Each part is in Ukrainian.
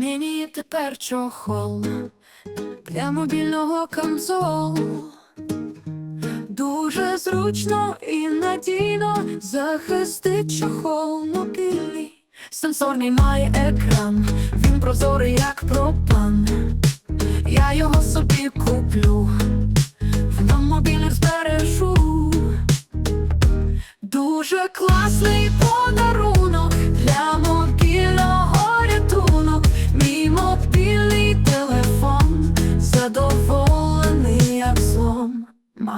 Мені тепер чохол для мобільного камзолу. Дуже зручно і надійно захистить чохол мобільний. Сенсорний має екран, він прозорий, як пропан. Я його собі куплю, в нам мобільник збережу. Дуже класний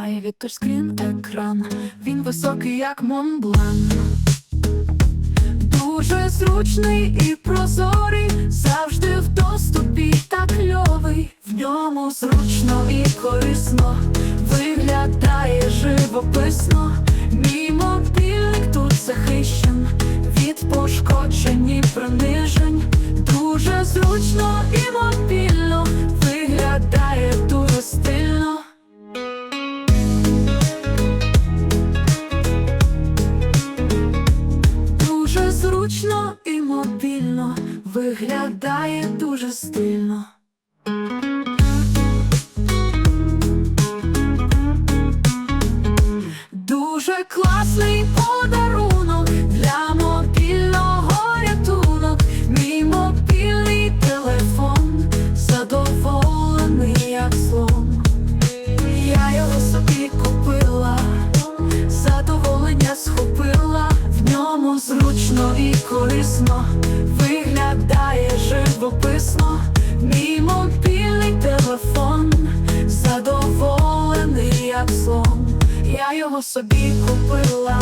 Має від тачскрін екран, він високий, як Монблан. Дуже зручний і прозорий, завжди в доступі та кльовий. В ньому зручно і корисно, виглядає живописно. Мій мобільник тут захищен від пошкоджень і принижень. Дуже зручно і зручно і мобільно, виглядає дуже стильно. Дуже класний подарунок для мобільного рятунок. Мій мобільний телефон задоволений як слон. Я його собі купила, задоволення схопила, зручно і корисно, виглядає живописно, мій мобільний телефон, задоволений як слон. Я його собі купила,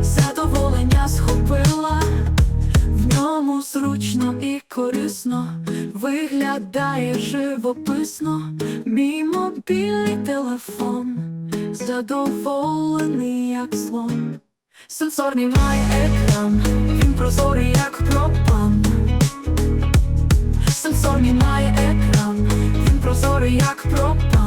задоволення схопила, в ньому зручно і корисно, виглядає живописно, мій мобільний телефон, задоволений як слон. Сенсорний має екран, він прозорий, як пропан. сенсор мінає екран, він прозорий, як пропан.